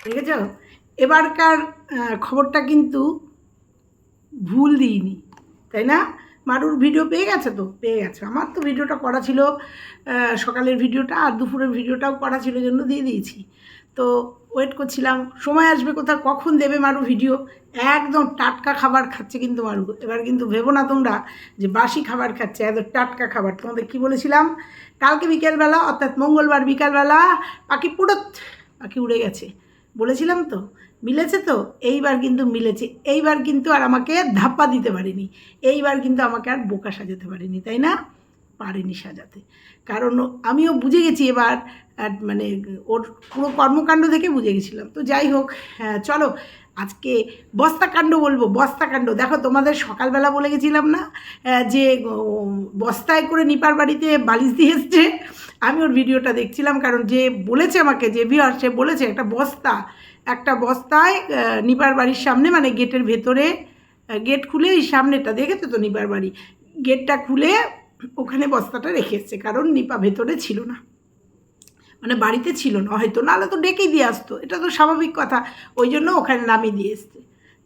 দেখেছ এবারকার খবরটা কিন্তু ভুল দিইনি, তাই না? মারুর ভিডিও পেয়ে গেছে তো? পেয়ে গেছে। আমার তো ভিডিওটা করা ছিল সকালের ভিডিওটা আর দুপুরের ভিডিওটাও করা ছিল জন্য দিয়ে দিয়েছি। তো ওয়েট করছিলাম, সময় আসবে কোথাও, কখন দেবে মারু ভিডিও? একদম টাটকা খাবার খাচ্ছে কিন্তু মারু। এবার কিন্তু ভেবো না তোমরা যে বাসি খাবার খাচ্ছে একদম টাটকা খাবার। তোমাদের কি বলেছিলাম? কালকে বিকেলবেলা, অর্থাৎ মঙ্গলবার বিকালবেলা, পাখি পুরোত পাখি উড়ে গেছে। বলেছিলাম তো? মিলেছে তো? এইবার কিন্তু মিলেছে। এইবার কিন্তু আর আমাকে ধাপ্পা দিতে পারেনি। এইবার কিন্তু আমাকে আর বোকা সাজাতে পারেনি, তাই না? পারেনি সাজাতে। কারণ আমিও বুঝে গেছি এবার মানে ওর পুরো কর্মকাণ্ড দেখে বুঝে গেছিলাম। তো যাই হোক হ্যাঁ চলো, আজকে বস্তাকাণ্ড বলব বস্তাকাণ্ড দেখো, তোমাদের সকালবেলা বলে গেছিলাম না যে বস্তায় করে নিপার বাড়িতে বালিশ দিয়ে এসছে। আমি ওর ভিডিওটা দেখছিলাম কারণ যে বলেছে আমাকে, যে ভিওর সে বলেছে একটা বস্তা, একটা বস্তায় নিপার বাড়ির সামনে মানে গেটের ভেতরে গেট খুলে এই সামনেটা দেখেছ তো নিপার বাড়ি? গেটটা খুলে ওখানে বস্তাটা রেখে কারণ নিপা ভেতরে ছিল না। মানে বাড়িতে ছিল না, হয়তো, নাহলে তো ডেকেই দিয়ে আসতো, এটা তো স্বাভাবিক কথা, ওই জন্য ওখানে নামিয়ে দিয়ে এসছে।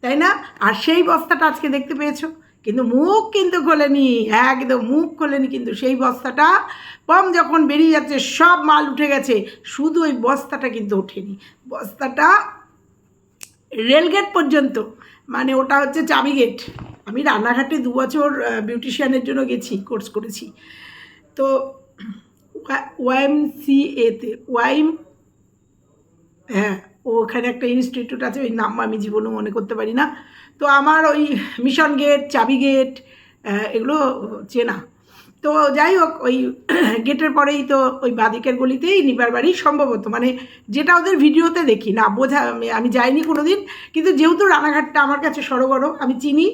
তাই না? আর সেই বস্তাটা আজকে দেখতে পেয়েছ? কিন্তু মুখ কিন্তু খোলেনি, একদম মুখ খোলেনি কিন্তু সেই বস্তাটা। পম যখন বেরিয়ে যাচ্ছে, সব মাল উঠে গেছে, শুধু ওই বস্তাটা কিন্তু ওঠেনি। বস্তাটা রেলগেট পর্যন্ত মানে ওটা হচ্ছে চাবি গেট। আমি রান্নাঘাটে দু বছর বিউটিশিয়ানের জন্য গেছি, কোর্স করেছি। তো ওয়াইম সি এতে ওয়াইম হ্যাঁ ওখানে একটা ইনস্টিটিউট আছে, ওই নাম আমি জীবনেও মনে করতে পারি না। তো আমার ওই মিশন গেট চাবি গেট এগুলো চেনা। তো যাই হোক, ওই গেটের পরেই তো ওই বাদিকের গলিতেই নিবার বাড়ি সম্ভবত। মানে যেটা ওদের ভিডিওতে দেখি, না বোঝা, আমি- যাইনি কোনো দিন কিন্তু যেহেতু রানাঘাটটা আমার কাছে সরবরাহ আমি চিনি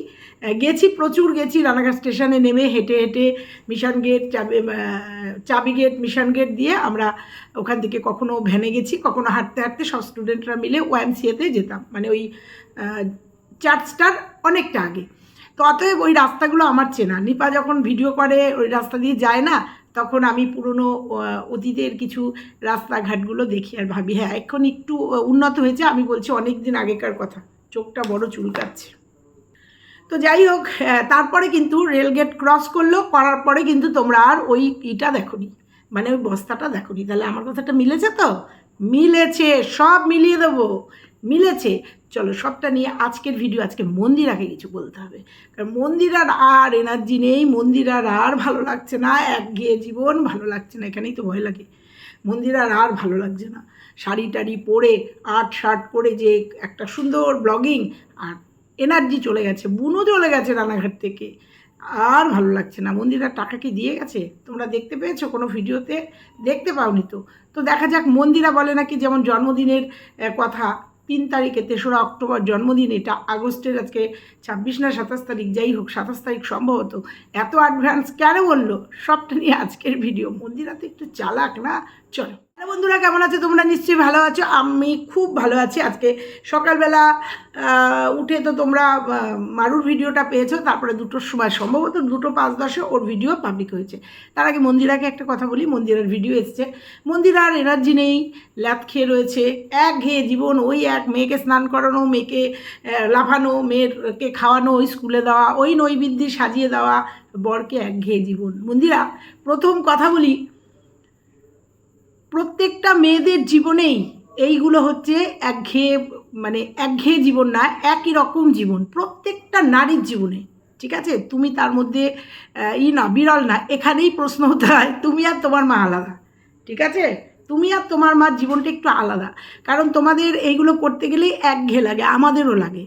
গেছি, প্রচুর গেছি রানাঘাট স্টেশনে নেমে হেঁটে হেঁটে মিশন গেট চাবি চাবি গেট মিশন গেট দিয়ে আমরা ওখান থেকে কখনো ভ্যানে গেছি, কখনো হাঁটতে হাঁটতে সব স্টুডেন্টরা মিলে ওয়াইএমসিএতে যেতাম। মানে ওই চার্চটার অনেকটা আগে। তো অতএব ওই রাস্তাগুলো আমার চেনা। নিপা যখন ভিডিও করে, ওই রাস্তা দিয়ে যায় না, তখন আমি পুরনো অতীতের কিছু রাস্তাঘাটগুলো দেখি আর ভাবি হ্যাঁ এখন একটু উন্নত হয়েছে। আমি বলছি, অনেক দিন আগেকার কথা। চোখটা বড় চুলকাচ্ছে তো যাই হোক তারপরে কিন্তু রেলগেট ক্রস করল। করার পরে কিন্তু তোমরা আর ওই ইটা দেখোনি। মানে ওই বস্তাটা দেখোনি। তাহলে আমার কথাটা মিলেছে তো? মিলেছে, সব মিলিয়ে দেবো। মিলেছে। চলো সবটা নিয়ে আজকের ভিডিও আজকে মন্দিরাকে কিছু বলতে হবে। কারণ মন্দিরার আর আর এনার্জি নেই, মন্দিরার আর আর ভালো লাগছে না। একঘেয়ে জীবন ভালো লাগছে না এখানেই তো ভয় লাগে। মন্দিরার আর আর ভালো লাগছে না। শাড়ি টাড়ি পরে, আর্ট শার্ট করে যে একটা সুন্দর ব্লগিং আর এনার্জি চলে গেছে, বুনো চলে গেছে রানাঘাট থেকে। আর ভালো লাগছে না। মন্দিরার টাকা কি দিয়ে গেছে? তোমরা দেখতে পেয়েছ কোনো ভিডিওতে? দেখতে পাওনি তো। তো দেখা যাক, মন্দিরা বলে নাকি যেমন জন্মদিনের কথা তিন তারিখে তেসরা অক্টোবর জন্মদিন, এটা আগস্টের আজকে ছাব্বিশ না সাতাশ তারিখ, যাই হোক, সাতাশ তারিখ সম্ভবত। এত অ্যাডভান্স কেন বলল? সবটা নিয়ে আজকের ভিডিও মন্দিরা তো একটু চালাক না? চলো। বন্ধুরা, কেমন আছো? তোমরা নিশ্চয়ই ভালো আছো। আমি খুব ভালো আছি। আজকে সকালবেলা উঠে তো তোমরা মারুর ভিডিওটা পেয়েছ। তারপরে দুটোর সময় সম্ভবত দুটো পাঁচ দশে ওর ভিডিও পাবলিক হয়েছে। তার আগে মন্দিরাকে একটা কথা বলি, মন্দিরের ভিডিও এসছে। মন্দিরার এনার্জি নেই ল্যাপ খেয়ে রয়েছে। এক ঘেয়ে জীবন, ওই এক মেয়েকে স্নান করানো, মেয়েকে লাফানো, মেয়েরকে খাওয়ানো, ওই স্কুলে দেওয়া, ওই নৈবিদ্যি সাজিয়ে দেওয়া, বরকে এক ঘেয়ে জীবন। মন্দিরা, প্রথম কথা বলি প্রত্যেকটা মেয়েদের জীবনেই এইগুলো হচ্ছে একঘেয়ে মানে একঘেয়ে জীবন না, একই রকম জীবন, প্রত্যেকটা নারীর জীবনে, ঠিক আছে? তুমি তার মধ্যে ই না, বিরল না, এখানেই প্রশ্ন হতে হয়, তুমি আর তোমার মা আলাদা, ঠিক আছে? তুমি আর তোমার মার জীবনটা একটু আলাদা, কারণ তোমাদের এইগুলো করতে গেলেই একঘেয়ে লাগে, আমাদেরও লাগে।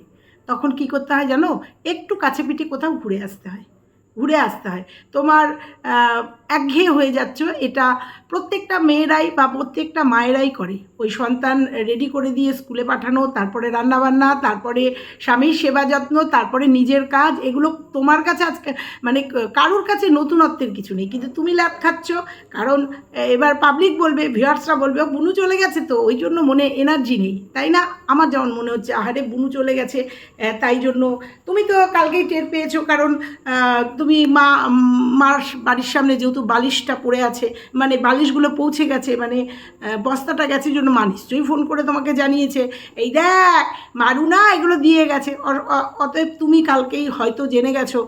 তখন কি করতে হয় জানো? একটু কাছে পিঠে কোথাও ঘুরে আসতে হয়, ঘুরে আসতে হয়। তোমার একঘেয়ে হয়ে যাচ্ছ। এটা প্রত্যেকটা মেয়েরাই বা প্রত্যেকটা মায়েরাই করে। ওই সন্তান রেডি করে দিয়ে স্কুলে পাঠানো তারপরে রান্নাবান্না তারপরে স্বামীর সেবা যত্ন তারপরে নিজের কাজ এগুলো তোমার কাছে আজকে মানে কারোর কাছে নতুনত্বের কিছু নেই। কিন্তু তুমি ল্যাপ খাচ্ছ কারণ এবার পাবলিক বলবে ভিউয়ার্সরা বলবে "ও, বুনু চলে গেছে তো। ওই জন্য মনে এনার্জি নেই। তাই না? আমার যেমন মনে হচ্ছে আহারে বুনু চলে গেছে। তাই জন্য তুমি তো কালকেই টের পেয়েছ কারণ তুমি মা মার বাড়ির সামনে যেহেতু বালিশটা পড়ে আছে মানে বালিশগুলো পৌঁছে গেছে মানে বস্তাটা গেছে জন্য মা নিশ্চয়ই ফোন করে তোমাকে জানিয়েছে, এই দেখ মারু না এগুলো দিয়ে গেছে। অতএব তুমি কালকেই হয়তো জেনে গেছো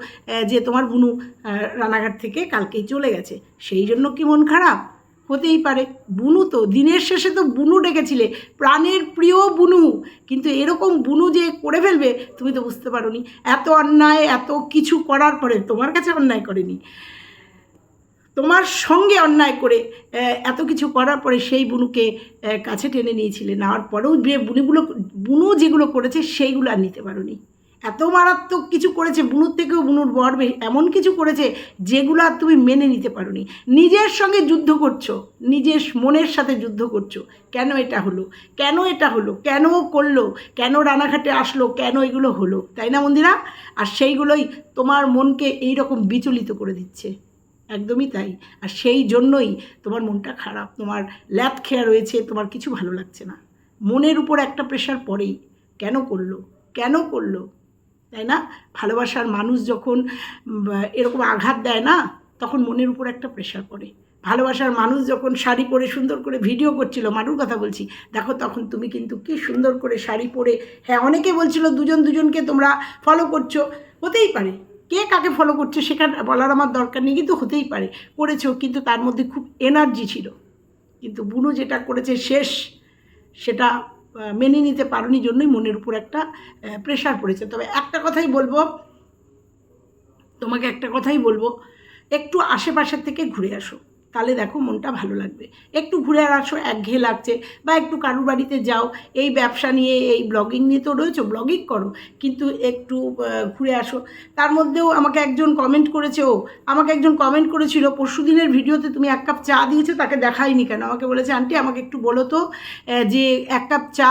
যে তোমার বুনু রানাঘাট থেকে কালকেই চলে গেছে। সেই জন্য কি মন খারাপ? হতেই পারে। বুনু তো, দিনের শেষে তো বুনু ডেকেছিলে, প্রাণের প্রিয় বুনু। কিন্তু এরকম বুনু যে করে ফেলবে, তুমি তো বুঝতে পারোনি। এত অন্যায়, এত কিছু করার পরে তোমার কাছে অন্যায় করেনি। তোমার সঙ্গে অন্যায় করে এত কিছু করার পরে সেই বুনুকে কাছে টেনে নিয়েছিলে। নেওয়ার পরেও যে বুনুগুলো, বুনু যেগুলো করেছে সেইগুলো আর নিতে পারোনি। এত মারাত্মক কিছু করেছে বুনুর থেকেও, বুনুর বর বে- এমন কিছু করেছে যেগুলো আর তুমি মেনে নিতে পারোনি। নিজের সঙ্গে যুদ্ধ করছ, নিজের মনের সাথে যুদ্ধ করছ। কেন এটা হলো? কেন এটা হলো? কেন করল? কেন রানাঘাটে আসলো? কেন এগুলো হলো? তাই না মন্দিরা? আর সেইগুলোই তোমার মনকে এই রকম বিচলিত করে দিচ্ছে। একদমই তাই। আর সেই জন্যই তোমার মনটা খারাপ, তোমার ল্যাপ খেয়া রয়েছে, তোমার কিছু ভালো লাগছে না। মনের উপর একটা প্রেশার পড়েই। কেন করল? কেন করল? তাই না? ভালোবাসার মানুষ যখন এরকম আঘাত দেয় না, তখন মনের উপর একটা প্রেশার পড়ে। ভালোবাসার মানুষ যখন শাড়ি পরে সুন্দর করে ভিডিও করছিল মানুর কথা বলছি, দেখো তখন তুমি কিন্তু কি সুন্দর করে শাড়ি পরে হ্যাঁ অনেকে বলছিল দুজন দুজনকে তোমরা ফলো করছ, হতেই পারে। কে কাকে ফলো করছে সেখানে বলার আমার দরকার নেই, কিন্তু হতেই পারে। করেছেও, কিন্তু তার মধ্যে খুব এনার্জি ছিল। কিন্তু বুনু যেটা করেছে শেষ, সেটা মেনে নিতে পারোনি জন্যই মনের উপর একটা প্রেশার পড়েছে। তবে একটা কথাই বলব, তোমাকে একটা কথাই বলব, একটু আশেপাশের থেকে ঘুরে আসো। তাহলে দেখো মনটা ভালো লাগবে। একটু ঘুরে আসো একঘেয়ে লাগছে বা একটু কারুর বাড়িতে যাও, এই ব্যবসা নিয়ে, এই ব্লগিং নিয়ে তো রয়েছো ব্লগিং করো, কিন্তু একটু ঘুরে আসো। তার মধ্যেও আমাকে একজন কমেন্ট করেছে, ও আমাকে একজন কমেন্ট করেছিল পরশু দিনের ভিডিওতে তুমি এক কাপ চা দিয়েছ, তাকে দেখাইনি কেন? আমাকে বলেছে, আন্টি, আমাকে একটু বলো তো যে এক কাপ চা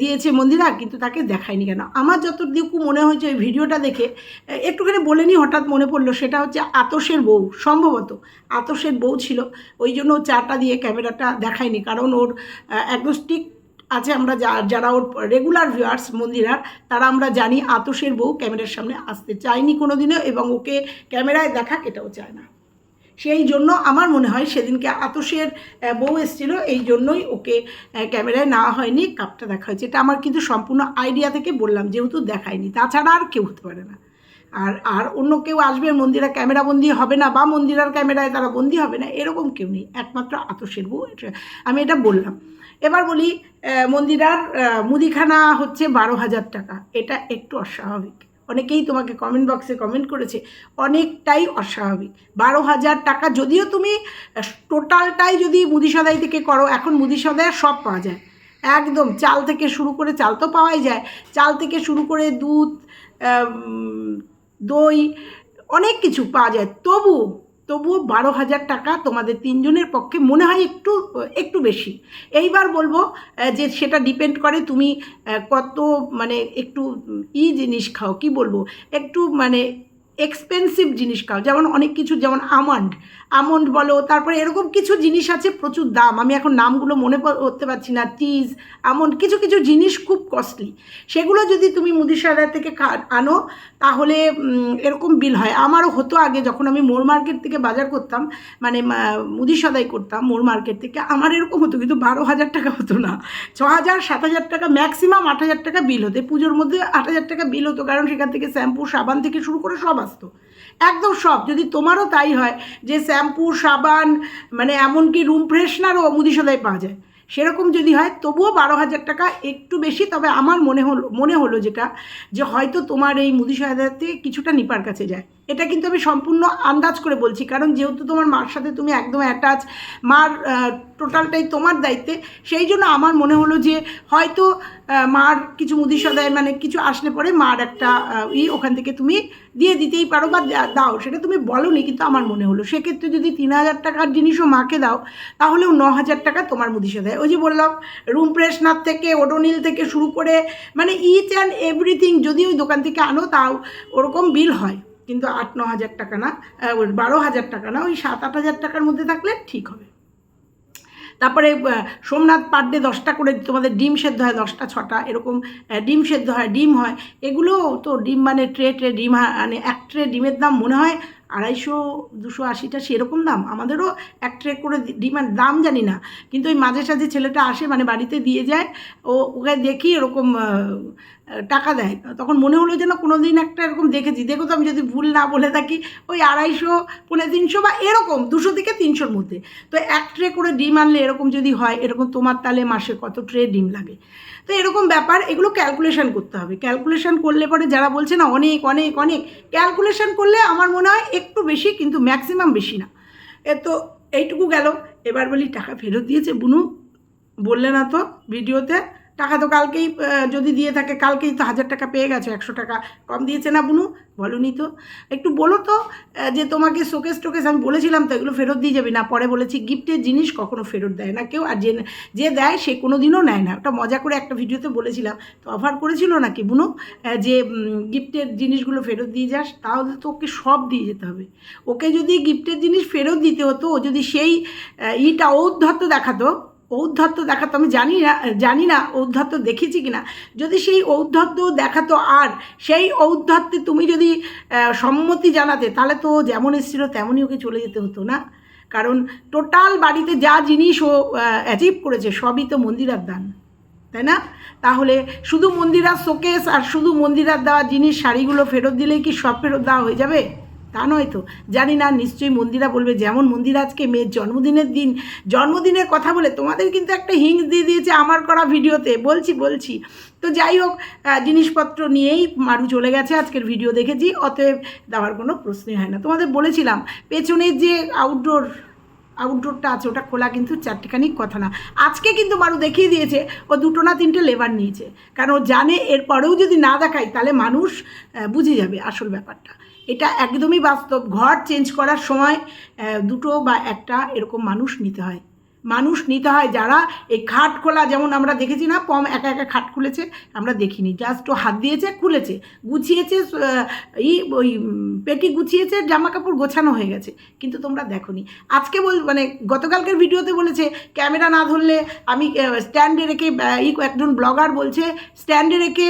দিয়েছে মন্দিরা, কিন্তু তাকে দেখায়নি কেন? আমার যতটুকু মনে হয়েছে, ওই ভিডিওটা দেখে একটুখানি বলে নি, হঠাৎ মনে পড়ল, সেটা হচ্ছে আতসের বউ, সম্ভবত আতসের বউ ছিল। ওই জন্য চাটা দিয়ে ক্যামেরাটা দেখায়নি। কারণ ওর আহ, একদম স্টিক আছে আমরা যারা ওর রেগুলার ভিউয়ার্স মন্দিরার তারা আমরা জানি আতসের বউ ক্যামেরার সামনে আসতে চায়নি কোনো দিনও এবং ওকে ক্যামেরায় দেখাক এটাও চায় না। সেই জন্য আমার মনে হয় সেদিনকে আতসের বউ এসেছিল এই জন্যই ওকে ক্যামেরায় নেওয়া হয়নি কাপটা দেখা হয়েছে। এটা আমার কিন্তু সম্পূর্ণ আইডিয়া থেকে বললাম যেহেতু দেখায়নি। তাছাড়া আর কেউ হতে পারে না। আর আর অন্য কেউ আসবে মন্দিরা, ক্যামেরা বন্দি হবে না বা মন্দিরার ক্যামেরায় তারা বন্দি হবে না, এরকম কেউ নেই, একমাত্র আতসের বউ আমি এটা বললাম। এবার বলি মন্দিরার মুদিখানা হচ্ছে বারো হাজার টাকা, এটা একটু অস্বাভাবিক। অনেকেই তোমাকে কমেন্ট বক্সে কমেন্ট করেছে, অনেকটাই অস্বাভাবিক। বারো হাজার টাকা যদিও তুমি টোটালটাই যদি মুদিসদাই থেকে করো, এখন মুদিসদায় সব পাওয়া যায়। একদম, চাল থেকে শুরু করে চাল তো পাওয়াই যায়। চাল থেকে শুরু করে দুধ দই, অনেক কিছু পাওয়া যায়। তবু, তবুও বারো হাজার টাকা তোমাদের তিনজনের পক্ষে মনে হয় একটু একটু বেশি। এইবার বলব যে সেটা ডিপেন্ড করে তুমি কত মানে একটু ই জিনিস খাও, কি বলব? একটু মানে এক্সপেন্সিভ জিনিস খাও। যেমন অনেক কিছু, যেমন আমন্ড। আমন্ড বলো, তারপরে এরকম কিছু জিনিস আছে প্রচুর দাম। আমি এখন নামগুলো মনে করতে পারছি না চিজ আমন্ড, কিছু কিছু জিনিস খুব কস্টলি সেগুলো যদি তুমি মুদিসাদা থেকে আনো, তাহলে এরকম বিল হয়। আমারও হতো আগে যখন আমি মোর মার্কেট থেকে বাজার করতাম মানে মুদি সদাই করতাম মোর মার্কেট থেকে, আমার এরকম হতো, কিন্তু বারো হাজার টাকা হতো না। ছ হাজার, সাত হাজার টাকা ম্যাক্সিমাম আট হাজার টাকা বিল হতো। পুজোর মধ্যে আট হাজার টাকা বিল হতো, কারণ সেখান থেকে শ্যাম্পু, সাবান থেকে শুরু করে সব আসতো। একদম সব। যদি তোমারও তাই হয় যে শ্যাম্পু, সাবান মানে এমনকি রুম ফ্রেশনারও মুদিসদাই পাওয়া যায়, সেরকম যদি হয়, তবুও বারো হাজার টাকা একটু বেশি। তবে আমার মনে হলো মনে হলো যেটা, যে হয়তো তোমার এই মুদি সহায়তাতে কিছুটা নিপার কাছে যায়। এটা কিন্তু আমি সম্পূর্ণ আন্দাজ করে বলছি। কারণ যেহেতু তোমার মার সাথে তুমি একদম অ্যাটাচ মার টোটালটাই তোমার দায়িত্বে, সেই জন্য আমার মনে হলো যে হয়তো মার কিছু মুদি সদায় মানে কিছু আসলে পরে মার একটা ই ওখান থেকে তুমি দিয়ে দিতেই পারো বা দাও। সেটা তুমি বলোনি, কিন্তু আমার মনে হলো। সেক্ষেত্রে যদি তিন হাজার টাকার জিনিসও মাকে দাও, তাহলেও ন হাজার টাকা তোমার মুদি সদায় ওই যে বললাম রুম ফ্রেশনার থেকে, ওডোনিল থেকে শুরু করে মানে ইচ অ্যান্ড এভরিথিং যদি ওই দোকান থেকে আনো, তাও ওরকম বিল হয়। কিন্তু আট, ন হাজার টাকা না বারো হাজার টাকা না, ওই সাত, আট হাজার টাকার মধ্যে থাকলে ঠিক হবে। তারপরে সোমনাথ পার ডে দশটা করে তোমাদের ডিম সেদ্ধ হয় দশটা, ছটা, এরকম ডিম সেদ্ধ হয়, ডিম হয়, এগুলো তো ডিম মানে ট্রে ট্রে, ডিম মানে এক ট্রে ডিমের দাম মনে হয় আড়াইশো, দুশো আশিটা সেরকম দাম। আমাদেরও এক ট্রে করে ডিমান্ড, দাম জানি না। কিন্তু ওই মাঝে সাঝে ছেলেটা আসে মানে বাড়িতে দিয়ে যায়, ও, ওকে দেখি এরকম টাকা দেয়। তখন মনে হলো যেন কোনো দিন একটা এরকম দেখেছি। দেখো তো আমি যদি ভুল না বলে থাকি, ওই আড়াইশো পনেরো তিনশো বা এরকম, দুশো থেকে তিনশোর মধ্যে। তো এক ট্রে করে ডিম আনলে এরকম যদি হয়, এরকম তোমার তালে মাসে কত ট্রে ডিম লাগে? তো এরকম ব্যাপার, এগুলো ক্যালকুলেশন করতে হবে। ক্যালকুলেশন করলে পরে যারা বলছে না, অনেক অনেক অনেক ক্যালকুলেশন করলে আমার মনে হয় একটু বেশি কিন্তু ম্যাক্সিমাম বেশি না। এ তো এইটুকু গেল। এবার বলি, টাকা ফেরত দিয়েছে বুনু। বললে না তো, ভিডিওতে। টাকা তো কালকেই যদি দিয়ে থাকে, কালকেই তো হাজার টাকা পেয়ে গেছো, একশো টাকা কম দিয়েছে না বুনু? বলনি তো। একটু বলো তো যে তোমাকে শোকেস টোকেস আমি বলেছিলাম তো এগুলো ফেরত দিয়ে যাবে না, পরে বলেছি গিফটের জিনিস কখনো ফেরত দেয় না। কেউ আর যে যে দেয় সে কোনো দিনও নেয় না। ওটা মজা করে একটা ভিডিওতে বলেছিলাম। তো অফার করেছিল নাকি বুনু যে গিফটের জিনিসগুলো ফেরত দিয়ে যাস, তাহলে তো ওকে সব দিয়ে যেতে হবে। ওকে যদি গিফটের জিনিস ফেরত দিতে হতো, ও যদি সেই ইটা ঔদ্ধত্য দেখাতো ঔদ্ধত্য দেখাতো, আমি জানি না জানি না ঔদ্ধত্য দেখেছি কি না যদি সেই ঔদ্ধত্য দেখাতো আর, সেই ঔদ্ধত্যে তুমি যদি সম্মতি জানাতে, তাহলে তো যেমন এসেছিল তেমনই ওকে চলে যেতে হতো না। কারণ টোটাল বাড়িতে যা জিনিস ও অ্যাচিভ করেছে, সবই তো মন্দিরার দান, তাই না? তাহলে শুধু মন্দিরার শোকেস আর শুধু মন্দিরার দেওয়া জিনিস, শাড়িগুলো ফেরত দিলেই কি সব ফেরত দেওয়া হয়ে যাবে? তা নয় তো? জানি না, নিশ্চয়ই মন্দিরা বলবে, যেমন মন্দিরা আজকে মেয়ের জন্মদিনের দিন, জন্মদিনের কথা বলে তোমাদের কিন্তু একটা হিংস দিয়ে দিয়েছে আমার করা ভিডিওতে। বলছি বলছি। তো যাই হোক জিনিসপত্র নিয়েই মারু চলে গেছে আজকের ভিডিও দেখেছি, অতএব দেওয়ার কোনো প্রশ্নই হয় না। তোমাদের বলেছিলাম, পেছনের যে আউটডোর আউটডোরটা আছে, ওটা খোলা কিন্তু চারটেখানি কথা না। আজকে কিন্তু মারু দেখিয়ে দিয়েছে, ও দুটো না তিনটে লেবার নিয়েছে। কারণ ও জানে, এরপরেও যদি না দেখায়, তাহলে মানুষ বুঝে যাবে আসল ব্যাপারটা। এটা একদমই বাস্তব। ঘর চেঞ্জ করার সময় দুটো বা একটা এরকম মানুষ নিতে হয়। মানুষ নিতে হয় যারা এই খাট খোলা যেমন আমরা দেখেছি না, পম একা একা খাট খুলেছে, আমরা দেখিনি। জাস্ট ও হাত দিয়েছে, খুলেছে। গুছিয়েছে ই, ওই, পেটি গুছিয়েছে জামা কাপড় গোছানো হয়ে গেছে। কিন্তু তোমরা দেখোনি। আজকে বল মানে গতকালকের ভিডিওতে বলেছে, ক্যামেরা না ধরলে আমি স্ট্যান্ডে রেখে ই একজন ব্লগার বলছে, স্ট্যান্ডে রেখে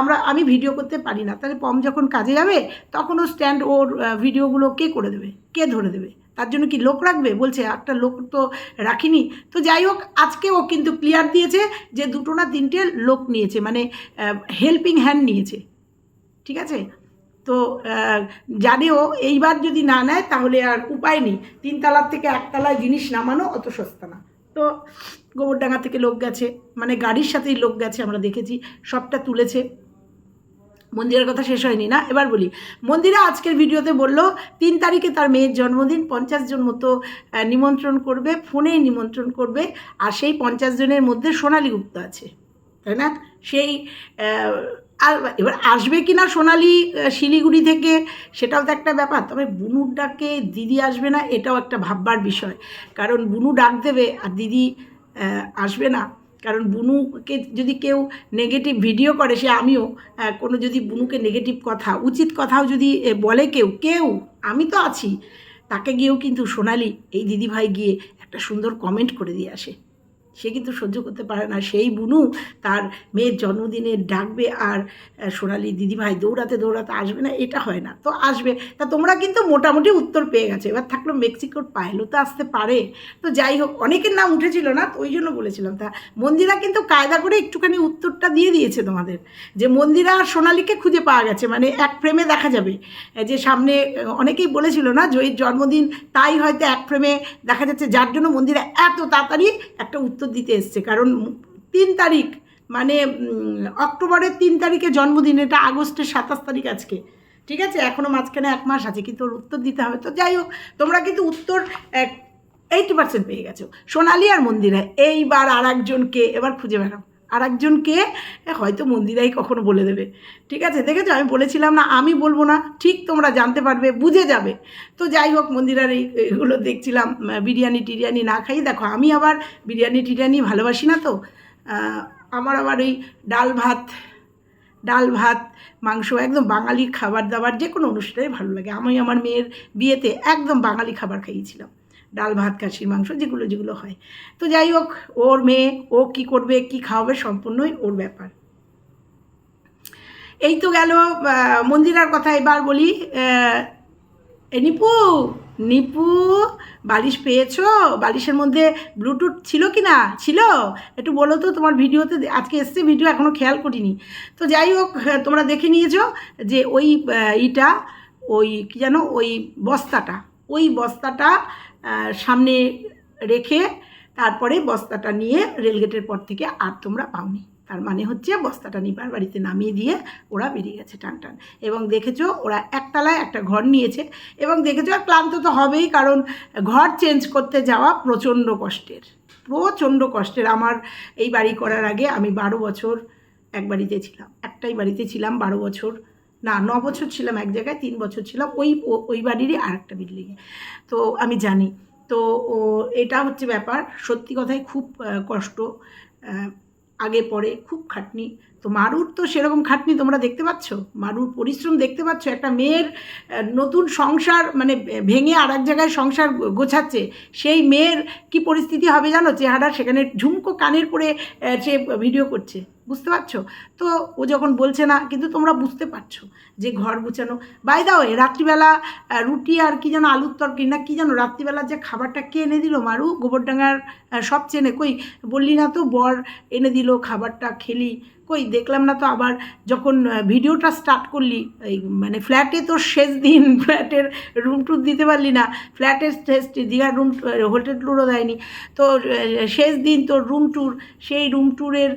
আমরা, আমি ভিডিও করতে পারি না। তাহলে পম যখন কাজে যাবে, তখন ও স্ট্যান্ড ওর ভিডিওগুলো কে করে দেবে? কে ধরে দেবে? তার জন্য কি লোক রাখবে? বলছে একটা লোক তো রাখিনি। তো যাই হোক আজকে ও কিন্তু ক্লিয়ার দিয়েছে যে দুটো না তিনটে লোক নিয়েছে মানে হেল্পিং হ্যান্ড নিয়েছে। ঠিক আছে? তো আহ, জানে ও এইবার যদি না নেয় তাহলে আর উপায় নেই। তিনতলার থেকে একতলায় জিনিস নামানো অত সস্তা না। তো গোবরডাঙ্গা থেকে লোক গেছে মানে গাড়ির সাথেই লোক গেছে আমরা দেখেছি। সবটা তুলেছে। মন্দিরের কথা শেষ হয়নি, না? এবার বলি। মন্দিরা আজকের ভিডিওতে বলল, তিন তারিখে তার মেয়ের জন্মদিন, পঞ্চাশ জন মতো নিমন্ত্রণ করবে ফোনে নিমন্ত্রণ করবে, আর সেই পঞ্চাশ জনের মধ্যে সোনালি গুপ্ত আছে, তাই না? সেই আর এবার আসবে কি না সোনালি শিলিগুড়ি থেকে, সেটাও তো একটা ব্যাপার। তবে বুনুর ডাকে দিদি আসবে না, এটাও একটা ভাববার বিষয়। কারণ বুনু ডাক দেবে, আর দিদি আসবে না। কারণ বুনুকে যদি কেউ নেগেটিভ ভিডিও করে, সে আমিও কোনো যদি বুনুকে নেগেটিভ কথা, উচিত কথাও যদি বলে কেউ কেউ, আমি তো আছি, তাকে গিয়েও কিন্তু সোনালি, এই দিদিভাই গিয়ে একটা সুন্দর কমেন্ট করে দিয়ে আসে। সে কিন্তু সহ্য করতে পারে না। সেই বুনু তার মেয়ের জন্মদিনে ডাকবে আর সোনালি দিদিভাই দৌড়াতে দৌড়াতে আসবে না, এটা হয় না। তো আসবে। তা তোমরা কিন্তু মোটামুটি উত্তর পেয়ে গেছো। এবার থাকল মেক্সিকোর পায়েলও তো আসতে পারে। তো যাই হোক, অনেকের নাম উঠেছিল না, তো ওই জন্য বলেছিলাম। তা মন্দিরা কিন্তু কায়দা করে একটুখানি উত্তরটা দিয়ে দিয়েছে তোমাদের। যে মন্দিরা আর সোনালিকে খুঁজে পাওয়া গেছে মানে এক ফ্রেমে দেখা যাবে। যে সামনে অনেকেই বলেছিল না জয়ীর জন্মদিন তাই হয়তো এক ফ্রেমে দেখা যাচ্ছে। যার জন্য মন্দিরা এত তাড়াতাড়ি একটা উত্তর দিতে এসছে। কারণ তিন তারিখ মানে অক্টোবরের তিন তারিখে জন্মদিন, এটা আগস্টের সাতাশ তারিখ আজকে। ঠিক আছে? এখনও মাঝখানে এক মাস আছে, কিন্তু ওর উত্তর দিতে হবে। তো যাই হোক, তোমরা কিন্তু উত্তর এইটি পার্সেন্ট পেয়ে গেছো। সোনালি আর মন্দিরা এইবার আর একজনকে এবার খুঁজে বেড়াও। আর একজনকে হয়তো মন্দিরাই কখনো বলে দেবে। ঠিক আছে? দেখেছ? আমি বলেছিলাম না, আমি বলব না, ঠিক তোমরা জানতে পারবে, বুঝে যাবে। তো যাই হোক, মন্দিরার এই, এগুলো দেখছিলাম বিরিয়ানি টিরিয়ানি না খাই। দেখো, আমি আবার বিরিয়ানি টিরিয়ানি ভালোবাসি না তো? আমার আবার এই ডাল ভাত ডাল ভাত, মাংস একদম বাঙালি খাবার দাবার, যে কোনো অনুষ্ঠানে ভালো লাগে। আমি আমার মেয়ের বিয়েতে একদম বাঙালি খাবার খাইয়েছিলাম। ডাল, ভাত, খাসির মাংস, যেগুলো যেগুলো হয়। তো যাই হোক, ওর মেয়ে, ও কি করবে, কি খাওয়াবে, সম্পূর্ণই ওর ব্যাপার। এই তো গেল মন্দিরার কথা এবার বলি। নিপু নিপু, বালিশ পেয়েছ? বালিশের মধ্যে ব্লুটুথ ছিল কি না? ছিল? একটু বলো তো, তোমার ভিডিওতে আজকে এসছে, ভিডিও এখনও খেয়াল করিনি। তো যাই হোক তোমরা দেখে নিয়েছো যে ওই ইটা, ওই, কী জানো ওই বস্তাটা ওই বস্তাটা সামনে রেখে তারপরে বস্তাটা নিয়ে রেলগেটের পর থেকে আর তোমরা পাওনি। তার মানে হচ্ছে বস্তাটা নিবার বাড়িতে নামিয়ে দিয়ে ওরা বেরিয়ে গেছে টান টান। এবং দেখেছ ওরা একতলায় একটা ঘর নিয়েছে। এবং দেখেছ আর ক্লান্ত তো হবেই, কারণ ঘর চেঞ্জ করতে যাওয়া প্রচণ্ড কষ্টের। প্রচণ্ড কষ্টের। আমার এই বাড়ি করার আগে আমি বারো বছর এক বাড়িতে ছিলাম। একটাই বাড়িতে ছিলাম বারো বছর। না, ন বছর ছিলাম এক জায়গায়, তিন বছর ছিলাম ওই ওই বাড়িরই আর একটা বিল্ডিংয়ে তো আমি জানি। তো ও, এটা হচ্ছে ব্যাপার। সত্যি কথায় খুব কষ্ট আগে পরে খুব খাটনি। তো মারুর তো সেরকম খাটনি তোমরা দেখতে পাচ্ছ? মারুর পরিশ্রম দেখতে পাচ্ছ? একটা মেয়ের নতুন সংসার মানে ভেঙে আর এক জায়গায় সংসার গোছাচ্ছে। সেই মেয়ের কি পরিস্থিতি হবে জানো? চেহারা সেখানে ঝুমকো কানের পরে সে ভিডিও করছে। বুঝতে পারছ? তো ও যখন বলছে না, কিন্তু তোমরা বুঝতে পারছ যে ঘর গুছানো। বাই দাও রাত্রিবেলা রুটি আর কি যেন আলুর তরকারি না কি জানো রাত্রিবেলা যে খাবারটা কে এনে দিল মারু? গোবরডাঙ্গার সব চেনে। কই বললি না তো, বর এনে দিল খাবারটা, খেলি। কই দেখলাম না তো আবার যখন ভিডিওটা স্টার্ট করলি, এই মানে ফ্ল্যাটে তোর শেষ দিন ফ্ল্যাটের রুম টুর দিতে পারলি না ফ্ল্যাটের শেষ দীঘার রুম হোটেল টুরও দেয়নি। তো শেষ দিন তোর রুম ট্যুর সেই রুম ট্যুরের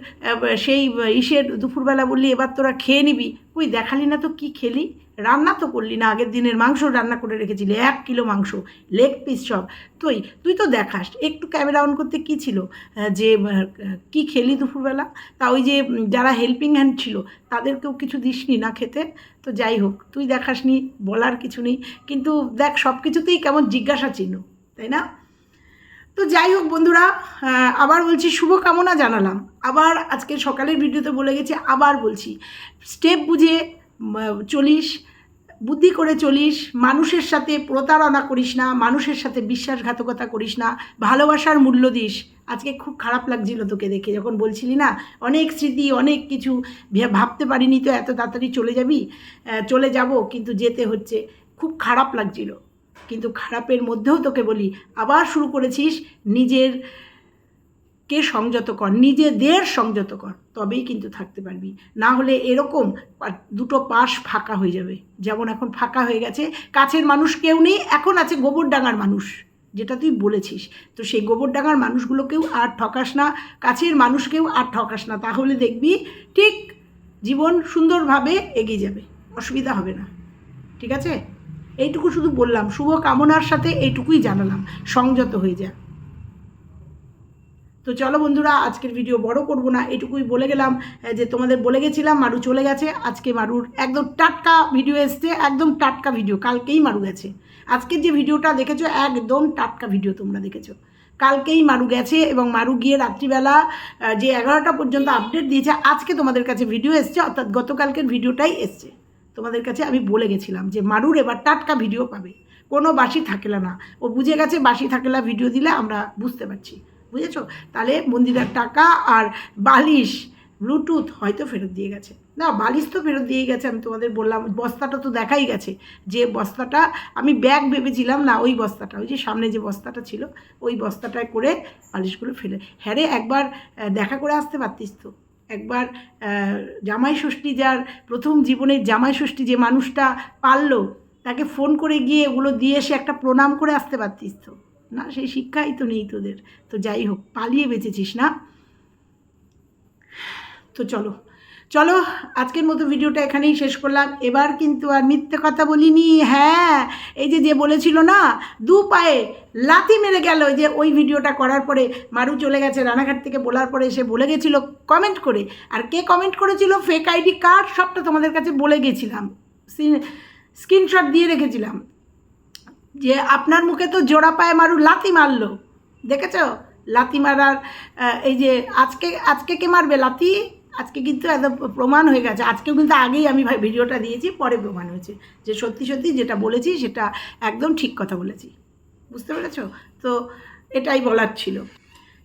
সেই ইসের দুপুরবেলা বললি এবার তোরা খেয়ে নিবি। কই দেখালি না তো কি খেলি? রান্না তো করলি না, আগের দিনের মাংস রান্না করে রেখেছিলি, এক কিলো মাংস, লেগ পিস সব। তুই তুই তো দেখাস, একটু ক্যামেরা অন করতে কি ছিল? যে কি খেলি দুপুরবেলা? তা ওই যে যারা হেল্পিং হ্যান্ড ছিল, তাদেরকেও কিছু দিসনি না খেতে? তো যাই হোক, তুই দেখাসনি, বলার কিছু নেই। কিন্তু দেখ সব কিছুতেই কেমন জিজ্ঞাসা চিহ্ন, তাই না? তো যাই হোক বন্ধুরা আবার বলছি শুভকামনা জানালাম। আবার আজকে সকালের ভিডিওতে বলে গেছি, আবার বলছি, স্টেপ বুঝে চলিস, বুদ্ধি করে চলিস, মানুষের সাথে প্রতারণা করিস না, মানুষের সাথে বিশ্বাসঘাতকতা করিস না, ভালোবাসার মূল্য দিস। আজকে খুব খারাপ লাগছিল তোকে দেখে, যখন বলছিলি না, অনেক স্মৃতি, অনেক কিছু ভাবতে পারিনি, তো এত তাড়াতাড়ি চলে যাবি? চলে যাব, কিন্তু যেতে হচ্ছে। খুব খারাপ লাগছিল। কিন্তু খারাপের মধ্যেও তোকে বলি, আবার শুরু করেছিস নিজের কে সংযত কর, নিজেদের সংযত কর, তবেই কিন্তু থাকতে পারবি। না হলে এরকম দুটো পাশ ফাঁকা হয়ে যাবে। যেমন এখন ফাঁকা হয়ে গেছে, কাছের মানুষ কেউ নেই, এখন আছে গোবরডাঙ্গার মানুষ, যেটা তুই বলেছিস। তো সেই গোবরডাঙ্গার মানুষগুলোকেও আর ঠকাস না, কাছের মানুষকেও আর ঠকাস না। তাহলে দেখবি ঠিক জীবন সুন্দরভাবে এগিয়ে যাবে, অসুবিধা হবে না। ঠিক আছে? এইটুকু শুধু বললাম, শুভ কামনার সাথে এইটুকুই জানালাম, সংযত হয়ে যা। তো চলো বন্ধুরা, আজকের ভিডিও বড় করব না এটুকুই বলে গেলাম যে তোমাদের বলে গেছিলাম, মারু চলে গেছে, আজকে মারুর একদম টাটকা ভিডিও এসছে, একদম টাটকা ভিডিও, কালকেই মারু গেছে। আজকের যে ভিডিওটা দেখেছ, একদম টাটকা ভিডিও তোমরা দেখেছ। কালকেই মারু গেছে এবং মারু গিয়ে রাত্রিবেলা যে এগারোটা পর্যন্ত আপডেট দিয়েছে, আজকে তোমাদের কাছে ভিডিও এসছে, অর্থাৎ গতকালকের ভিডিওটাই এসছে। তোমাদের কাছে আমি বলে গেছিলাম যে, মারুর এবার টাটকা ভিডিও পাবে। কোনো বাসি থাকেলা না। ও বুঝে গেছে বাসি থাকেলা ভিডিও দিলে আমরা বুঝতে পারছি। বুঝেছ? তাহলে মন্দিরের টাকা আর বালিশ, ব্লুটুথ হয়তো ফেরত দিয়ে গেছে। না, বালিশ তো ফেরত দিয়ে গেছে, আমি তোমাদের বললাম। বস্তাটা তো দেখাই গেছে যে বস্তাটা, আমি ব্যাগ ভেবেছিলাম না, ওই বস্তাটা, ওই যে সামনে যে বস্তাটা ছিল, ওই বস্তাটায় করে বালিশগুলো ফেলে। হ্যাঁ রে, একবার দেখা করে আসতে পারতিস তো। একবার জামাই ষষ্ঠী যার প্রথম জীবনের জামাই ষষ্ঠী যে মানুষটা পারল, তাকে ফোন করে গিয়ে ওগুলো দিয়ে এসে একটা প্রণাম করে আসতে পারতিস তো। না সেই শিক্ষাই তো নেই তোদের। তো যাই হোক, পালিয়ে বেঁচেছিস না? তো চলো। চলো, আজকের মতো ভিডিওটা এখানেই শেষ করলাম। এবার কিন্তু আর মিথ্যে কথা বলিনি। হ্যাঁ এই যে যে বলেছিল না, দু পায়ে লাথি মেরে গেল। যে, ওই ভিডিওটা করার পরে মারু চলে গেছে রানাঘাট থেকে বলার পরে এসে বলে গেছিল কমেন্ট করে। আর কে কমেন্ট করেছিল? ফেক আইডি কার্ড সবটা তোমাদের কাছে বলে গেছিলাম। স্ক্রিনশট দিয়ে রেখেছিলাম। যে, আপনার মুখে তো জোড়া পায়ে মারু লাথি মারলো। দেখেছ? লাথি মারার এই যে, আজকে আজকে কে মারবে? লাথি? আজকে কিন্তু একদম প্রমাণ হয়ে গেছে। আজকেও কিন্তু আগেই আমি ভিডিওটা দিয়েছি, পরে প্রমাণ হয়েছে। যে সত্যি সত্যি যেটা বলেছি সেটা একদম ঠিক কথা বলেছি। বুঝতে পেরেছ? তো এটাই বলার ছিল।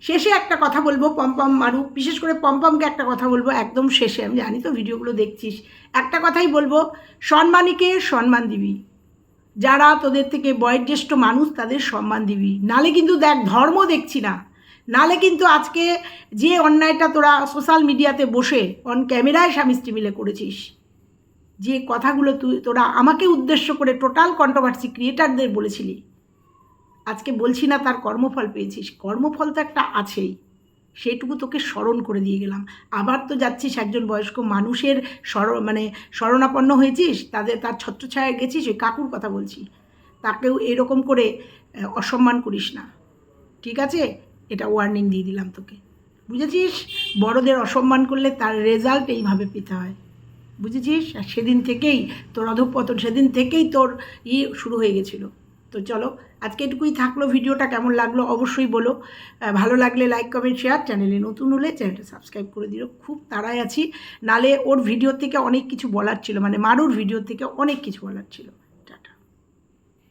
শেষে একটা কথা বলব পম্পম মারুক বিশেষ করে পম্পমকে একটা কথা বলব, একদম শেষে। আমি জানি তো ভিডিওগুলো দেখছিস। একটা কথাই বলব সম্মানীকে সম্মান দিবি। যারা তোদের থেকে বয়োজ্যেষ্ঠ মানুষ, তাদের সম্মান দিবি। নালে কিন্তু দেখ, ধর্ম দেখছি না। নালে কিন্তু আজকে যে অন্যায়টা তোরা সোশ্যাল মিডিয়াতে বসে অন ক্যামেরায় স্বামী স্ত্রী মিলে করেছিস, যে কথাগুলো তুই তোরা আমাকে উদ্দেশ্য করে টোটাল কন্ট্রোভার্সি ক্রিয়েটারদের বলেছিলি, আজকে বলছি না তার কর্মফল পেয়েছিস, কর্মফল তো একটা আছেই, সেটুকু তোকে স্মরণ করে দিয়ে গেলাম। আবার তো যাচ্ছিস একজন বয়স্ক মানুষের স্মর মানে শরণাপন্ন হয়েছিস, তাদের, তার ছত্রছায়ায় গেছিস, ওই কাকুর কথা বলছি, তাকেও এরকম করে অসম্মান করিস না, ঠিক আছে? এটা ওয়ার্নিং দিয়ে দিলাম তোকে। বুঝেছিস? বড়দের অসম্মান করলে তার রেজাল্ট এইভাবে পেতে হয়। বুঝেছিস? আর সেদিন থেকেই, তোর অধঃপতন, সেদিন থেকেই তোর ই শুরু হয়ে গেছিল। তো চলো, আজকে এটুকুই থাকল ভিডিওটা। কেমন লাগল অবশ্যই বলো। ভালো লাগলে লাইক কমেন্ট শেয়ার চ্যানেলে নতুন হলে চ্যানেলটা সাবস্ক্রাইব করে দিও। খুব তাড়াই আছি। নালে ওর ভিডিও থেকে অনেক কিছু বলার ছিল। মানে মারুর ভিডিও থেকে অনেক কিছু বলার ছিল।